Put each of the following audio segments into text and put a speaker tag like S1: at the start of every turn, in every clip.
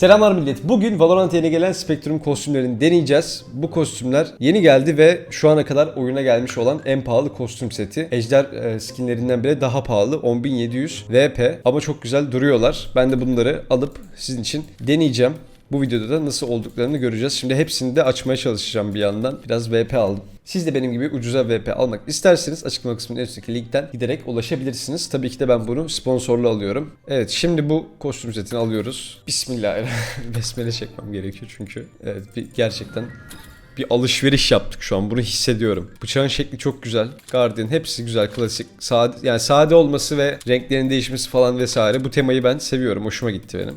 S1: Selamlar millet. Bugün Valorant'a yeni gelen Spectrum kostümlerini deneyeceğiz. Bu kostümler yeni geldi ve şu ana kadar oyuna gelmiş olan en pahalı kostüm seti. Ejder e, skinlerinden bile daha pahalı. 10.700 VP ama çok güzel duruyorlar. Ben de bunları alıp sizin için deneyeceğim. Bu videoda da nasıl olduklarını göreceğiz. Şimdi hepsini de açmaya çalışacağım bir yandan. Biraz VP aldım. Siz de benim gibi ucuza VP almak isterseniz açıklama kısmının en üstteki linkten giderek ulaşabilirsiniz. Tabii ki de ben bunu sponsorlu alıyorum. Evet şimdi bu kostüm setini alıyoruz. Bismillahirrahmanirrahim. Besmele çekmem gerekiyor çünkü. Evet bir, gerçekten bir alışveriş yaptık şu an. Bunu hissediyorum. Bıçağın şekli çok güzel. Guardian hepsi güzel, klasik. Sade, yani sade olması ve renklerin değişmesi falan vesaire. Bu temayı ben seviyorum. Hoşuma gitti benim.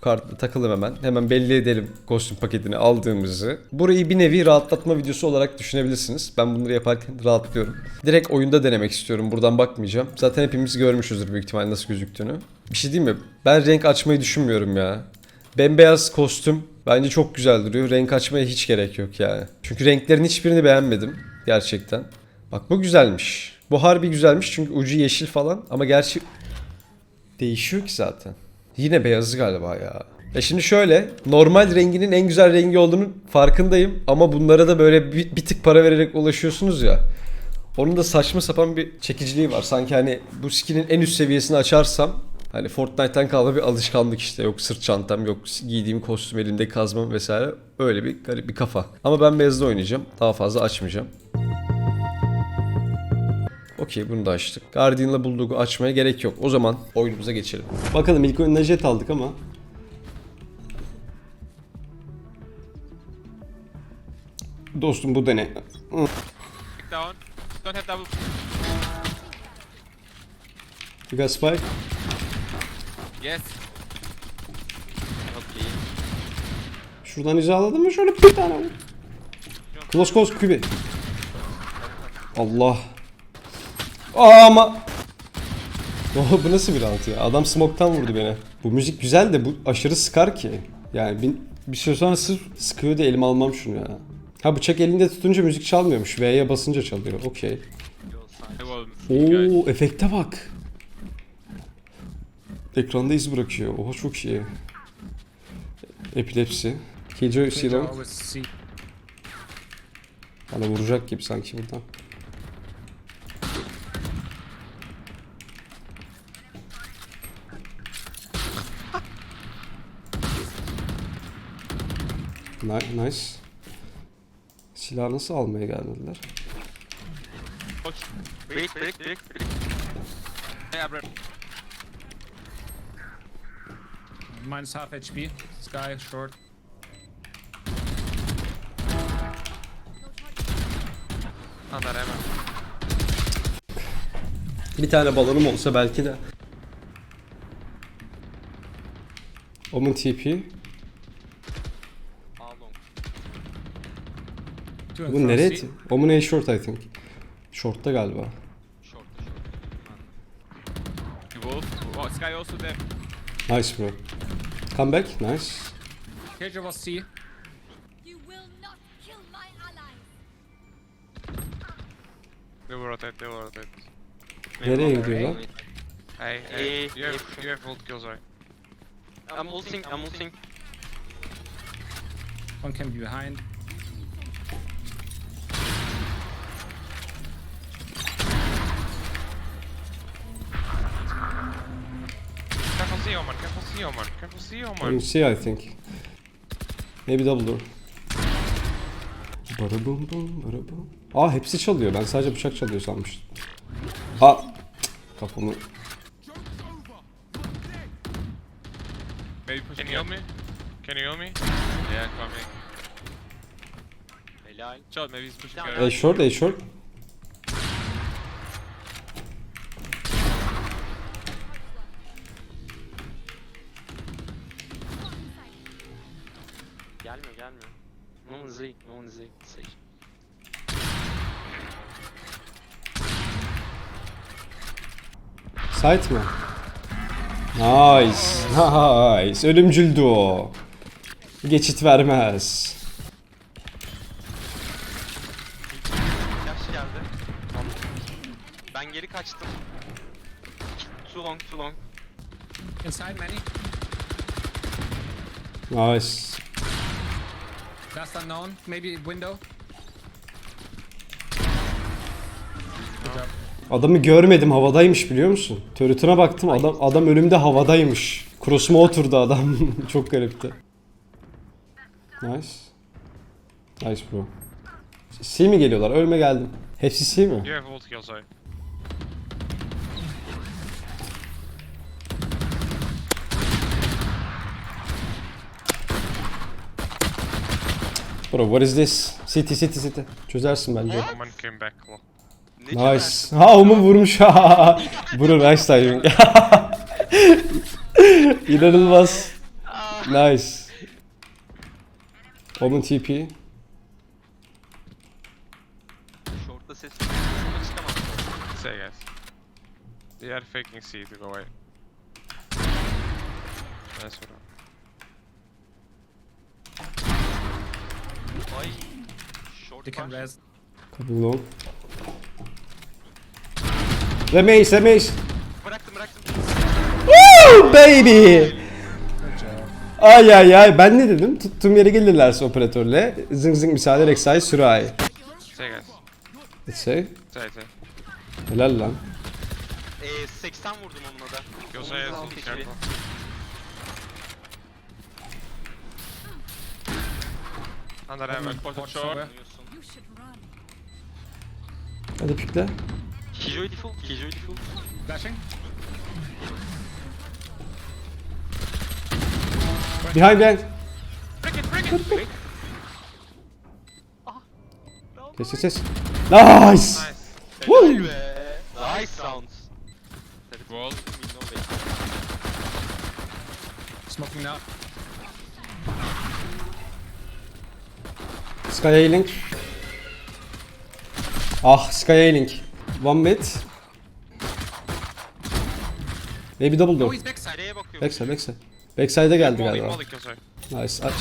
S1: Kartla takalım hemen. Hemen belli edelim kostüm paketini aldığımızı. Burayı bir nevi rahatlatma videosu olarak düşünebilirsiniz. Ben bunları yaparken rahatlıyorum. Direkt oyunda denemek istiyorum. Buradan bakmayacağım. Zaten hepimiz görmüşüzdür büyük ihtimalle nasıl gözüktüğünü. Bir şey diyeyim mi? Ben renk açmayı düşünmüyorum ya. Bembeyaz kostüm bence çok güzel duruyor. Renk açmaya hiç gerek yok yani. Çünkü renklerin hiçbirini beğenmedim gerçekten. Bak bu güzelmiş. Bu harbi güzelmiş çünkü ucu yeşil falan ama gerçi değişiyor ki zaten. Yine beyazı galiba ya. Ya şimdi şöyle normal renginin en güzel rengi olduğunu farkındayım ama bunlara da böyle bir, bir tık para vererek ulaşıyorsunuz ya. Onun da saçma sapan bir çekiciliği var. Sanki hani bu skinin en üst seviyesini açarsam hani Fortnite'tan kalma bir alışkanlık işte. Yok sırt çantam, yok giydiğim kostüm, elimde kazmam vesaire. Öyle bir garip bir kafa. Ama ben beyazda oynayacağım. Daha fazla açmayacağım. Okey bunu da açtık. Guardian'la Bulldog'u açmaya gerek yok. O zaman oyunumuza geçelim. Bakalım ilk oyunda jet aldık ama. Dostum bu dene.
S2: down. Don't have double.
S1: You got spike?
S2: Yes. Okay.
S1: Şuradan hizaladın mı? Şöyle bir tane vur. Close close kübi. Allah. Aa, ama. Oh, bu nasıl bir round ya? Adam smoke'tan vurdu beni. Bu müzik güzel de bu aşırı sıkar ki. Yani bir, bir süre sonra sırf sıkıyor diye elime almam şunu ya. Ha bıçak elinde tutunca müzik çalmıyormuş. V'ye basınca çalıyor. Okey. Oo efekte bak. Ekranda iz bırakıyor. Oha çok iyi. Epilepsi. Killjoy Silong. Bana vuracak gibi sanki buradan. Nice. Silah nasıl almaya gelmediler?
S2: Push. Break, break, break, break. Yeah, bro.
S3: Minus half HP. Sky short.
S2: Under ammo.
S1: Bir tane balonum olsa belki de. Omen TP.
S3: And
S1: Bu nereye?
S3: C.
S1: Omen A short I think. Short'ta galiba.
S2: Short, short. You wolf. Oh, Sky also there.
S1: Nice bro. Come back. Nice.
S3: Killjoy was C.
S4: You will not kill my allies.
S2: They will rotate, they will rotate.
S1: Nereye gidiyorlar?
S2: Hey, hey, you have, you have ult kills, right? I'm ulting, I'm ulting.
S3: One can be behind.
S2: Oman, careful C, Oman, careful C,
S1: On
S2: Oman.
S1: C I think. Maybe double door. Bara bum bum bara bum. Aa hepsi çalıyor. Ben sadece bıçak çalıyor sanmıştım. Aa kafamı.
S2: Maybe push Can you heal me? Can you heal me? Yeah, coming. Helal. Shot, maybe he's pushing carry.
S1: short A short. Sight mı? Nice. Nice. Ölümcüldü o. Geçit vermez.
S5: Flash geldi. Ben geri kaçtım. Too long, too long.
S3: Inside many.
S6: Nice.
S3: Last unknown. Maybe window. Good job.
S6: Adamı görmedim havadaymış biliyor musun? Turret'ına baktım adam adam önümde havadaymış. Cross'uma oturdu adam. Çok garipti. Nice. Nice bro. C mi geliyorlar? Ölme geldim. Hepsi C mi?
S2: You have ult kill, sorry.
S6: Bro what is this? City city city. Çözersin bence.
S2: Someone came back.
S6: Nice. Ha Omun vurmuş. Bro nice timing. İnanılmaz. Nice. Omun TP.
S5: Short'ta ses Ama çıkamaz.
S2: say guys. They are faking C to go away. Nice one.
S5: Ay. Short
S3: You can
S5: var.
S3: res.
S6: Couple long. Remeis, Remeis.
S5: Bıraktım bıraktım.
S6: Woo baby. Ay ay ay ben ne dedim? Tuttuğum yere gelirlerse operatörle. Zıng zıng misale Rek'Sai Sürahi.
S2: Say guys.
S6: Let's say.
S2: Say say.
S6: Helal lan.
S5: Ee, 80 vurdum onunla da. HP.
S2: careful. Under.
S3: Watch
S2: Short.
S6: Hadi pikle.
S5: Killjoy default. Killjoy default.
S3: Flashing.
S6: Behind behind.
S2: Break it, break it! Break.
S6: Kes kes kes. Nice.
S2: Nice.
S6: Woo.
S5: Nice rounds.
S2: Wall.
S3: Smoking now.
S6: Sky A-Link. Ah Sky A-Link. One mid. Maybe double
S3: Oh,
S6: door.
S3: he's backside.
S5: Nereye bakıyor?
S6: Backside backside. Backside'e geldi galiba. Nice aç.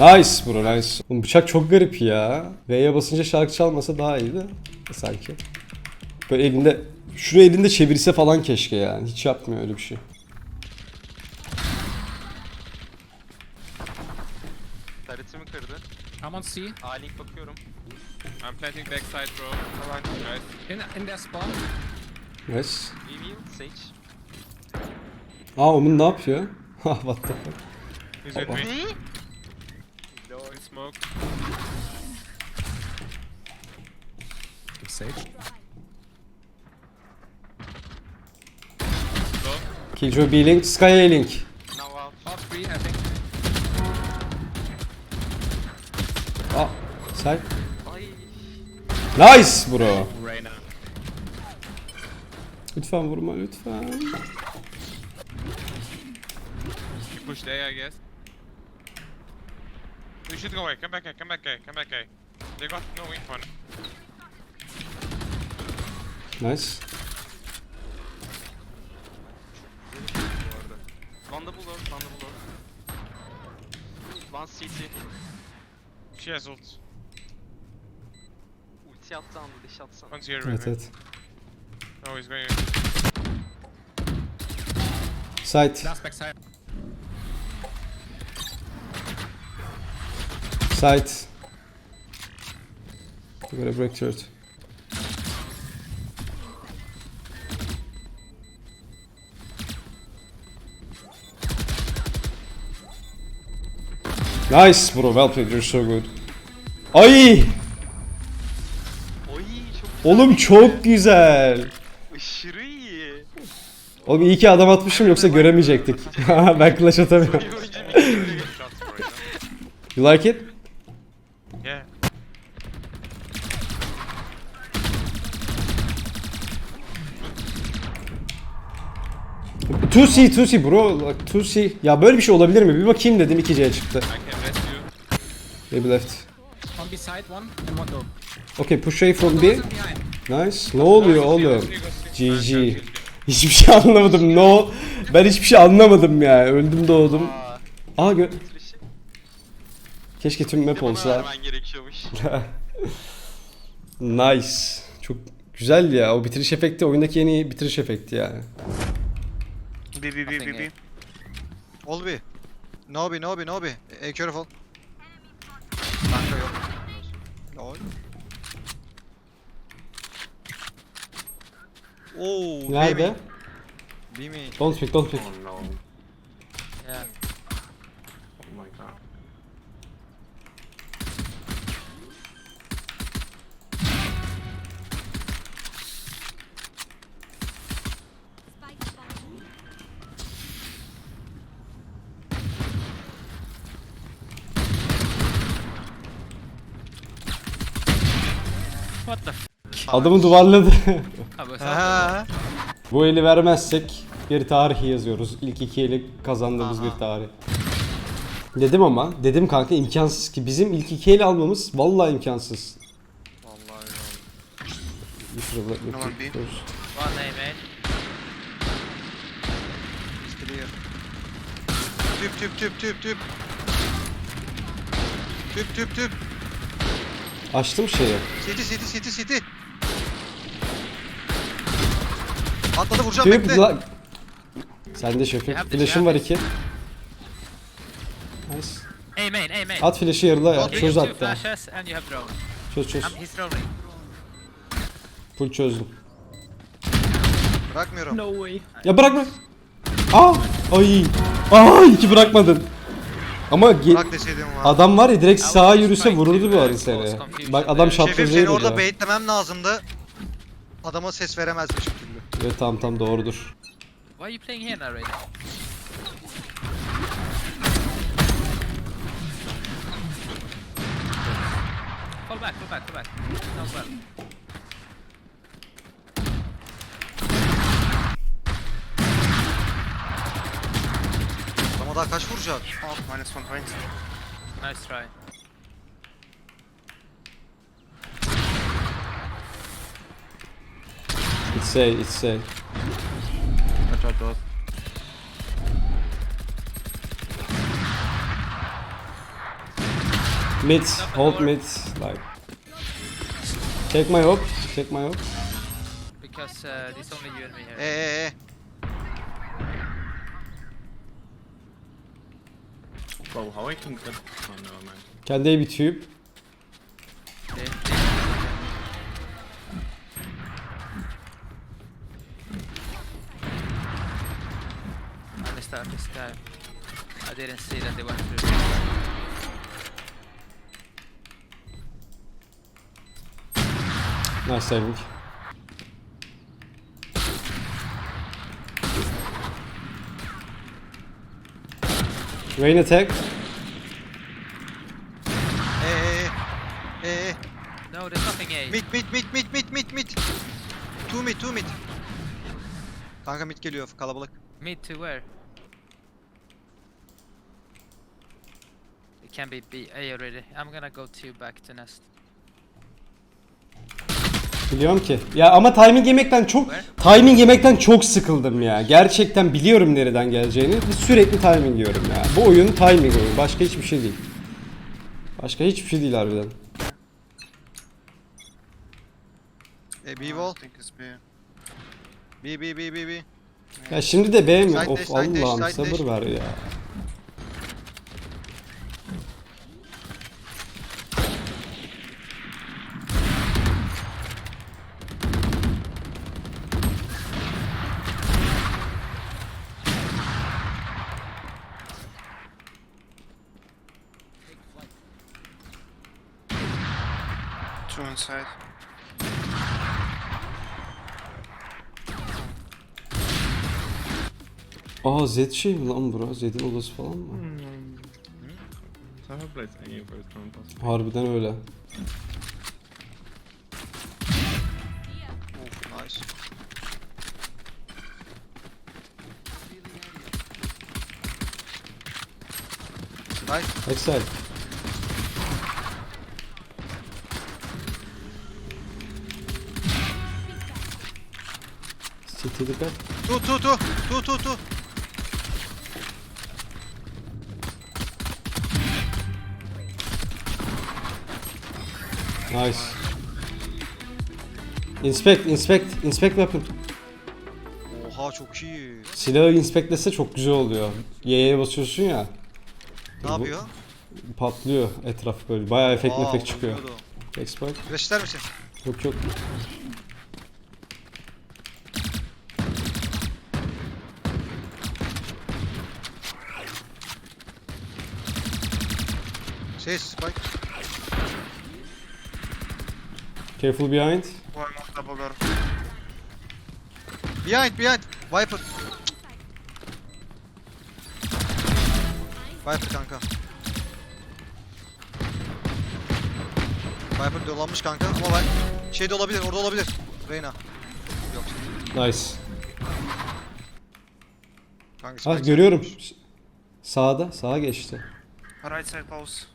S6: Nice bro nice. Oğlum bıçak çok garip ya. V'ye basınca şarkı çalmasa daha iyiydi. Sanki. Böyle elinde şuraya elinde çevirse falan keşke yani. Hiç yapmıyor öyle bir şey.
S5: Taretimi kırdı.
S3: I'm on C.
S5: A-Link bakıyorum.
S2: I'm planting backside, bro. Come on, guys.
S3: In in their spawn.
S6: Nice.
S5: VV, Sage.
S6: Aa Omun ne yapıyor? Ha what the fuck.
S2: He's with me.
S5: Ne?
S2: In smoke.
S3: Good sage.
S6: Killjoy B-Link, Sky A-Link.
S5: Now out.
S3: All three, I think.
S6: Aa side. Nice bro. Lütfen vurma lütfen.
S2: You pushed A, I guess. You should go A. Come back A, come back A, come back A. They got no fun.
S6: Nice.
S5: Vandal Lord, Vandal Lord. One CT.
S2: She has ult.
S5: Ulti attı anda deş atsana.
S2: One's here
S6: Evet
S2: with me.
S6: evet.
S2: Oh, he's going
S6: Side.
S3: Last backside.
S6: Side. You gotta break third. Nice bro, well played, you're so good. Ay! Oğlum çok güzel.
S5: aşırı iyi.
S6: Oğlum iyi ki adam atmışım yoksa göremeyecektik. ben clash atamıyorum.
S2: For you.
S6: Like it?
S2: Yeah.
S6: Two C, two C bro. Like, two C. Ya böyle bir şey olabilir mi? Bir bakayım dedim 2C çıktı. Maybe left.
S3: B side one and one door.
S6: Okay, push A from B. Nice. Ne oluyor oğlum? GG. Hiçbir şey anlamadım. No. Ben hiçbir şey anlamadım ya. Öldüm doğdum.
S5: Aa,
S6: gö. Keşke tüm map olsa. nice. Çok güzel ya. O bitiriş efekti oyundaki en iyi bitiriş efekti yani.
S7: B B B B B. All B. Nobi, Nobi, Nobi. Hey, careful. Kanka yok. Lol. Oo,
S6: Nerede?
S7: B main.
S6: Don't pick, don't pick.
S8: Oh no.
S9: Yeah.
S8: Oh my god.
S9: What the f-
S6: Adamı duvarladı.
S7: Ha.
S6: Bu eli vermezsek bir tarih yazıyoruz. İlk iki eli kazandığımız
S7: Aha.
S6: bir tarih. Dedim ama, dedim kanka imkansız ki bizim ilk iki eli almamız vallahi imkansız.
S7: Vallahi
S6: first.
S9: One A main.
S7: It's clear. Tüp tüp tüp tüp tüp. Tüp tüp tüp.
S6: Açtım şeyi.
S7: City city city city. Atladı vuracağım
S6: Tüp
S7: bekle.
S6: la... Sen de şefim.
S9: Yaptı,
S6: Flash'ım var iki. Nice.
S9: A main.
S6: At flash'ı yarıla ya. Çöz
S9: Two
S6: hatta.
S9: flashes and you have drone.
S6: Çöz çöz.
S9: Um.
S6: Full çözdüm.
S7: Bırakmıyorum.
S9: No way.
S6: Ya bırakma. Aa! Ay! Aa! iki bırakmadın. Ama ge-
S7: Bırak deseydim var.
S6: adam var ya direkt sağa yürüse vururdu bu arada seni. Bak adam
S7: Şefim seni
S6: değil
S7: orada
S6: orada.
S7: baitlemem lazımdı. Adama ses veremezmiş
S6: Evet tamam tamam doğrudur.
S9: Why are you playing here now, Raiden? Fall back, fall back, fall back. No, well.
S7: Adama daha kaç vuracak?
S8: Oh, minus 120.
S9: Nice try.
S6: It's A, it's A.
S8: I tried both.
S6: Mid, hold mid, like. Take my hope, take my hope.
S9: Because uh, there's only you and me here.
S7: Eee ee.
S8: Bro, how I can get... Oh, never mind.
S6: Kendi A bir tüyüp.
S9: Out this guy. I didn't see that they went through.
S6: Nice saving. Rain attack.
S7: Eee ee.
S9: No, there's nothing A.
S7: Mid mid mid mid mid mid mid. Two mid two mid. Kanka mid geliyor kalabalık.
S9: Mid to where? Can be B A already. I'm gonna go to back to nest.
S6: Biliyorum ki. Ya ama timing yemekten çok timing yemekten çok sıkıldım ya. Gerçekten biliyorum nereden geleceğini. Sürekli timing yiyorum ya. Bu oyun timing oyunu. Başka hiçbir şey değil. Başka hiçbir şey değil harbiden.
S7: E B wall.
S8: B.
S7: B B B B B.
S6: Ya şimdi de B mi?
S7: Side
S6: Of
S7: dash, side dash,
S6: Allah'ım
S7: side
S6: sabır
S7: dash.
S6: ver ya.
S8: Two inside.
S6: Aa Z şey mi lan bura? Z'in odası falan mı?
S8: Possibly.
S6: Harbiden öyle.
S7: Of nice. Nice.
S6: City dikkat.
S7: Two two two two two two.
S6: Nice. Inspect, inspect, inspect weapon.
S7: Oha çok iyi.
S6: Silahı inspectlese çok güzel oluyor. Y'ye basıyorsun ya.
S7: Ne
S6: Bu-
S7: yapıyor?
S6: Patlıyor etraf böyle. Bayağı efekt efekt çıkıyor. Expert.
S7: İster misin?
S6: Yok yok.
S7: Şey spike.
S6: Careful behind.
S5: One more double door.
S7: Behind behind. Viper. Viper kanka. Viper dolanmış kanka ama ben şey de olabilir orada olabilir. Reyna. Yok.
S6: Nice.
S7: Kanka
S6: Ah
S7: spike
S6: görüyorum. Sağda. Sağa geçti.
S5: Right side close.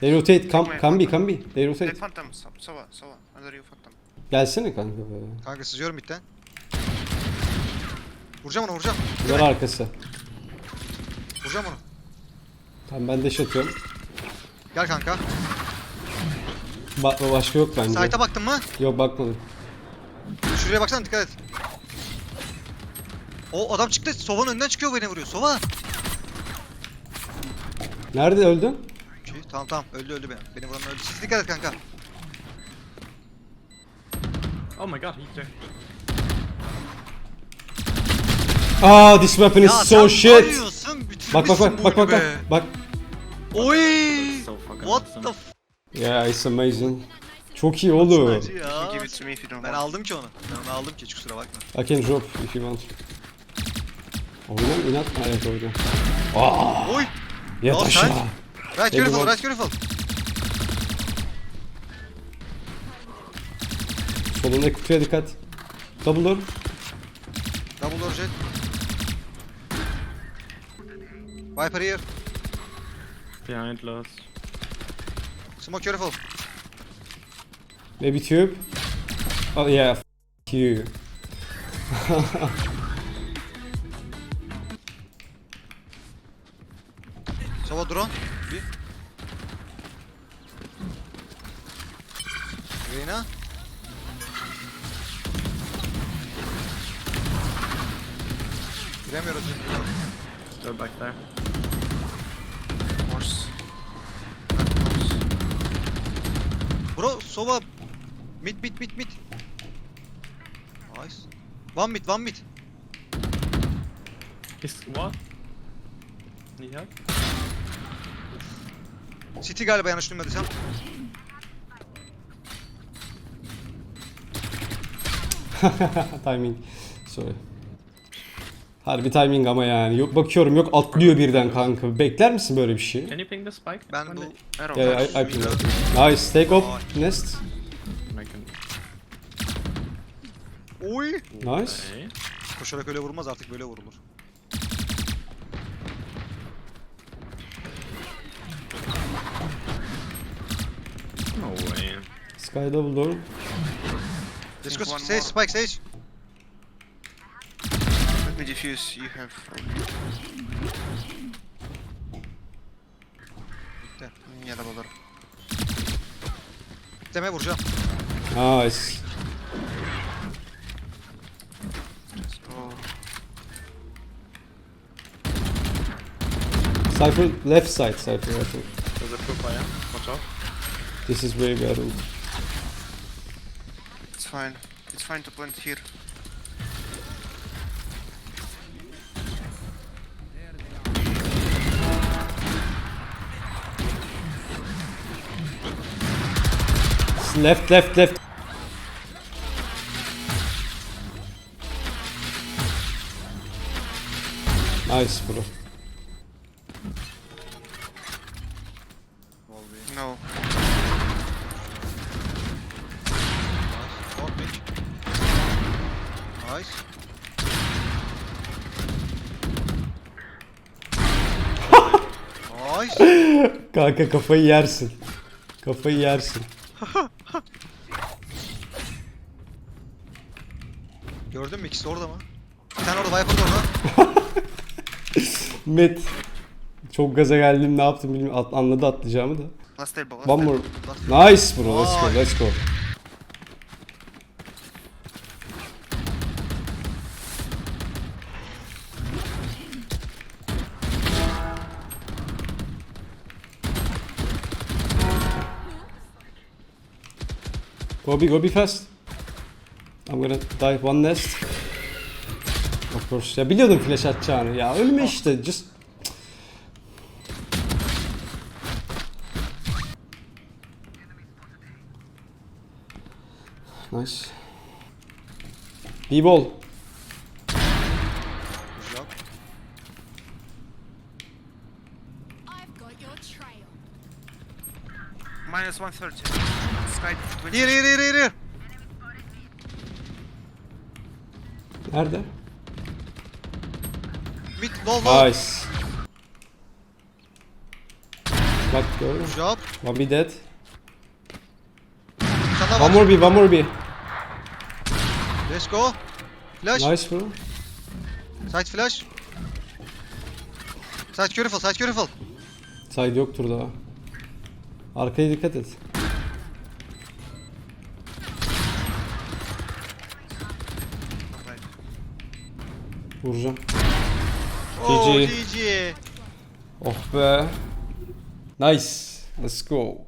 S6: They rotate. Come, come be, come be. They
S5: Hey,
S6: rotate.
S5: Phantom. So- Sova, Sova. Under you, Phantom.
S6: Gelsene kanka böyle.
S7: Kanka sızıyorum bitten. Vuracağım onu vuracağım.
S6: Duvar arkası.
S7: Vuracağım onu.
S6: Tamam ben dash atıyorum.
S7: Gel kanka.
S6: Ba- başka yok bence.
S7: Site'a baktın mı?
S6: Yok bakmadım.
S7: Şuraya baksana dikkat et. O adam çıktı. Sova'nın önünden çıkıyor beni vuruyor. Sova.
S6: Nerede öldün?
S7: Tamam tamam öldü öldü beni. Beni vuran öldü. Siz dikkat et kanka.
S3: Oh my god, he's there.
S6: Aa this weapon is so
S7: sen
S6: shit.
S7: bitirmişsin
S6: Bak bak bak bak bak bak.
S7: be.
S6: Bak.
S7: Oy!
S8: So fucking
S7: What
S8: awesome.
S7: the f-
S6: Yeah it's amazing. Çok iyi oğlum.
S7: acı ya.
S5: Give it to me if you don't
S7: Ben
S5: want.
S7: aldım ki onu. Ben onu aldım ki hiç kusura bakma.
S6: I can drop if you want. Oyna inat mı? Evet oyna.
S7: Oy!
S6: Yat
S7: Ya
S6: aşağı.
S7: sen- Right careful,
S6: Everyone-
S7: right careful.
S6: Solundaki kutuya dikkat. Double door.
S7: Double door jet. Viper here.
S8: Behind last.
S7: Smoke careful.
S6: Maybe tube. Oh yeah. F you.
S7: Sova drone. Bir. Reyna. Giremiyoruz.
S8: Go back there.
S5: Horse.
S7: Bro, Sova. Mid mid mid mid. Nice. One mid, one mid.
S8: Is what? Need help?
S7: City galiba yanlış duymadıysam.
S6: timing. Sorry. Harbi timing ama yani. Yok bakıyorum yok atlıyor birden kanka. Bekler misin böyle bir şey?
S8: Can you ping the spike?
S7: Ben bu
S5: Arrow.
S6: Yeah, I, I ping that. Nice. Take up nest.
S7: Oy.
S6: Nice.
S8: Okay.
S7: Koşarak öyle vurmaz artık böyle vurulur.
S8: No way.
S6: Sky double door.
S7: Let's
S5: Think
S7: go
S5: one
S7: Sage,
S5: more.
S7: Spike, Sage.
S5: Let me defuse. You have.
S7: Bitti.
S5: Yeah, double door.
S7: Deme vuracağım.
S6: Nice.
S5: Let's go.
S6: Cypher left side Cypher I think.
S8: There's a full fire. Watch out.
S6: This is way better.
S5: It's fine. It's fine to plant here.
S6: Left left left. Nice bro.
S7: Nice.
S6: Kanka kafayı yersin. Kafayı yersin.
S7: Gördün mü ikisi orada mı? Bir tane orada Viper da orada.
S6: Met. Çok gaza geldim ne yaptım bilmiyorum. At- anladı atlayacağımı da.
S5: Last table. Last
S6: One more. Nice bro. Let's go. Let's go. Go be, go be fast. I'm gonna dive one nest. Of course. Ya biliyordum flash atacağını. Ya ölme işte. Just Nice. B-ball.
S7: Good job.
S4: I've got your trail.
S10: Minus 130. 20.
S7: Here, here, here, here.
S6: Nerede?
S7: Mid, low, low.
S6: Nice. Bak gördün mü?
S7: Good job.
S6: One be dead.
S7: Daha
S6: One more B, one more B.
S7: Let's go. Flash.
S6: Nice bro.
S7: Side flash. Side careful, side careful.
S6: Side yoktur daha. Arkaya dikkat et. Vuracağım.
S7: Oh,
S6: GG.
S7: GG.
S6: Oh be. Nice. Let's go.